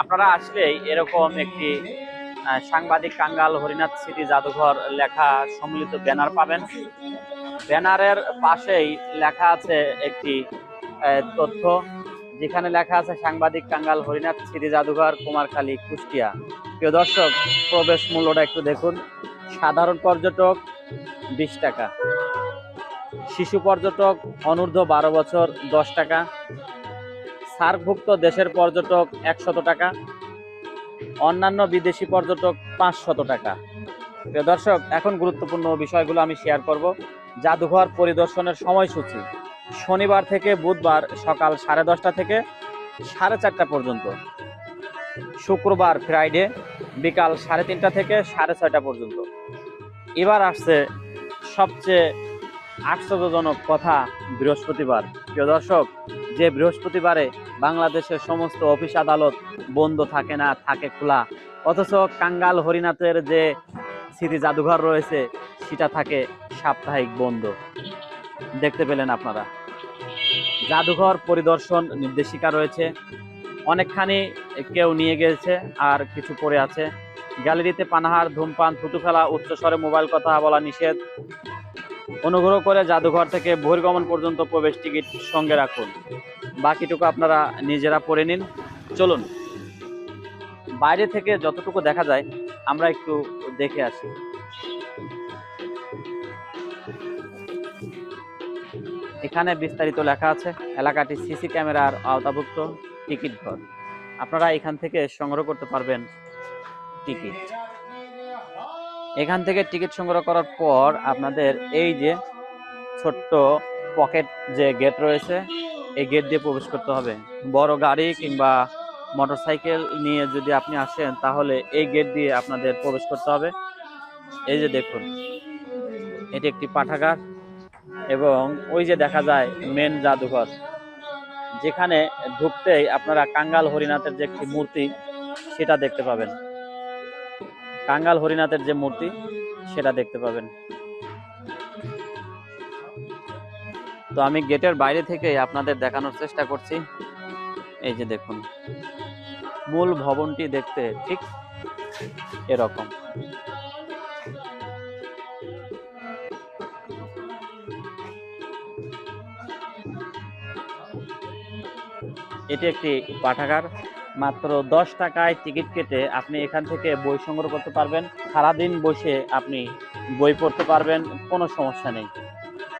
আপনারা আসলেই এরকম একটি সাংবাদিক কাঙ্গাল, হরিনাথ স্মৃতি জাদুঘর লেখা সম্মিলিত ব্যানার পাবেন। ব্যানারের পাশেই লেখা আছে একটি তথ্য, যেখানে লেখা আছে সাংবাদিক কাঙ্গাল, হরিনাথ স্মৃতি জাদুঘর, কুমারখালী, কুষ্টিয়া। প্রিয় দর্শক, প্রবেশ মূল্যটা একটু দেখুন। সাধারণ পর্যটক, বিশ টাকা। শিশু পর্যটক, অনূর্ধ্ব বারো বছর, দশ টাকা। সার্কভুক্ত দেশের পর্যটক একশত টাকা, অন্যান্য বিদেশি পর্যটক পাঁচশত টাকা। প্রিয় দর্শক, এখন গুরুত্বপূর্ণ বিষয়গুলো আমি শেয়ার করব। জাদুঘর পরিদর্শনের সময়সূচি। শনিবার থেকে বুধবার সকাল সাড়ে দশটা থেকে সাড়ে চারটা পর্যন্ত। শুক্রবার ফ্রাইডে বিকাল সাড়ে তিনটা থেকে সাড়ে ছয়টা পর্যন্ত। এবার আসছে সবচেয়ে আশ্চর্যজনক কথা বৃহস্পতিবার। প্রিয় দর্শক যে বৃহস্পতিবারে বাংলাদেশের সমস্ত অফিস আদালত বন্ধ থাকে না, থাকে খোলা। অথচ কাঙ্গাল হরিনাথের যে স্মৃতি জাদুঘর রয়েছে, সেটা থাকে সাপ্তাহিক বন্ধ। দেখতে পেলেন আপনারা। জাদুঘর পরিদর্শন নির্দেশিকা রয়েছে। অনেকখানি কেউ নিয়ে গেছে আর কিছু পড়ে আছে। গ্যালারিতে পানাহার, ধূমপান, থুতু ফেলা, উচ্চস্বরে মোবাইল কথা বলা নিষেধ। অনুগ্রহ করে জাদুঘর থেকে বহির্গমন পর্যন্ত প্রবেশ টিকিট সঙ্গে রাখুন। বাকিটুকু আপনারা নিজেরা পড়ে নিন। চলুন। বাইরে থেকে যতটুকু দেখা যায়, আমরা একটু দেখে আসি। এখানে বিস্তারিত লেখা আছে, এলাকাটি সিসি ক্যামেরার আওতাভুক্ত টিকিট ঘর। আপনারা এখান থেকে সংগ্রহ করতে পারবেন টিকিট। এখান থেকে টিকিট সংগ্রহ করার পর আপনাদের এই যে ছোট্ট পকেট যে গেট রয়েছে, এই গেট দিয়ে প্রবেশ করতে হবে। বড় গাড়ি কিংবা মোটরসাইকেল নিয়ে যদি আপনি আসেন, তাহলে এই গেট দিয়ে আপনাদের প্রবেশ করতে হবে। এই যে দেখুন, এটি একটি পাঠাগার এবং ওই যে দেখা যায় মেন জাদুঘর। যেখানে ঢুকতেই আপনারা কাঙ্গাল হরিনাথের যে একটি মূর্তি, সেটা দেখতে পাবেন। কাঙ্গাল হরিনাথের যে মূর্তি, সেটা দেখতে পাবেন। তো আমি গেটের বাইরে থেকে আপনাদের দেখানোর চেষ্টা করছি। এই যে দেখুন, মূল ভবনটি দেখতে ঠিক এরকম। এটি একটি পাঠাগার। মাত্র দশ টাকায় টিকিট কেটে আপনি এখান থেকে বই সংগ্রহ করতে পারবেন। সারাদিন বসে আপনি বই পড়তে পারবেন, কোনো সমস্যা নেই।